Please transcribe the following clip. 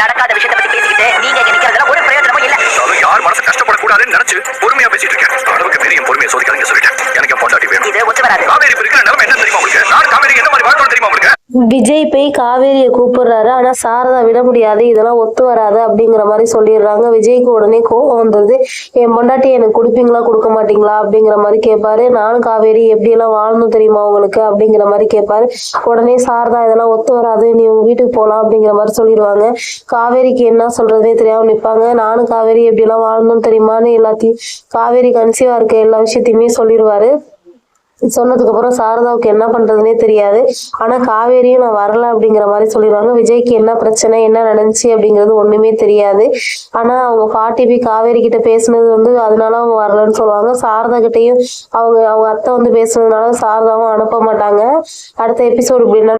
நடக்காத விஷயத்தை பத்தி பேசிக்கிட்டு நீங்க இங்க நிக்கிறதுல ஒரு பிரயோஜனமும் இல்ல. இருந்தாலும் யார் மனசு கஷ்டப்படக்கூடாதுன்னு நினைச்சு பொறுமையா பேசிட்டு இருக்கேன். அளவுக்கு மீறியும் பொறுமையை சோதிக்காதீங்க சொல்லிட்டேன். எனக்கு என் பொண்டாட்டி வேணும். இது ஒத்து வராது காவேரி இப்ப இருக்கிற நிலைமை என்ன தெரியுமா உங்களுக்கு நான் காவேரி என்ன மாதிரி வாழ்க்கணும் தெரியுமா உங்களுக்கு விஜய் போய் காவேரியை கூப்பிடுறாரு. ஆனா சாரதா விட முடியாது. இதெல்லாம் ஒத்து வராது அப்படிங்கிற மாதிரி சொல்லிடுறாங்க. விஜய்க்கு உடனே கோவம் வந்துருது. என் பொண்டாட்டி எனக்கு கொடுப்பீங்களா? கொடுக்க மாட்டீங்களா? அப்படிங்கிற மாதிரி கேட்பாரு. நானும் காவேரி எப்படி எல்லாம் வாழணும் தெரியுமா உங்களுக்கு? அப்படிங்கிற மாதிரி கேட்பாரு. உடனே சாரதா இதெல்லாம் ஒத்து வராது. நீ உங்க வீட்டுக்கு போகலாம் அப்படிங்கிற மாதிரி சொல்லிடுவாங்க. காவேரிக்கு என்ன சொல்றதே தெரியாம நிற்பாங்க நானும் காவேரி எப்படி எல்லாம் வாழணும் தெரியுமான்னு எல்லாத்தையும் காவேரி கன்சீவா இருக்க எல்லா விஷயத்தையுமே சொல்லிடுவாரு. சொன்னதுக்கு அப்புறம் சாரதாவுக்கு என்ன பண்றதுனே தெரியாது. ஆனா காவேரியும் நான் வரல அப்படிங்கிற மாதிரி சொல்லிடுவாங்க. விஜய்க்கு என்ன பிரச்சனை என்ன நடந்துச்சு அப்படிங்கிறது ஒண்ணுமே தெரியாது. ஆனா அவங்க பாட்டி போய் காவேரி கிட்ட பேசுனது வந்து அதனால அவங்க வரலன்னு சொல்லுவாங்க. சாரதா கிட்டையும் அவங்க அவங்க அத்தை வந்து பேசுனதுனால சாரதாவும் அனுப்ப மாட்டாங்க. அடுத்த எபிசோடு இப்படி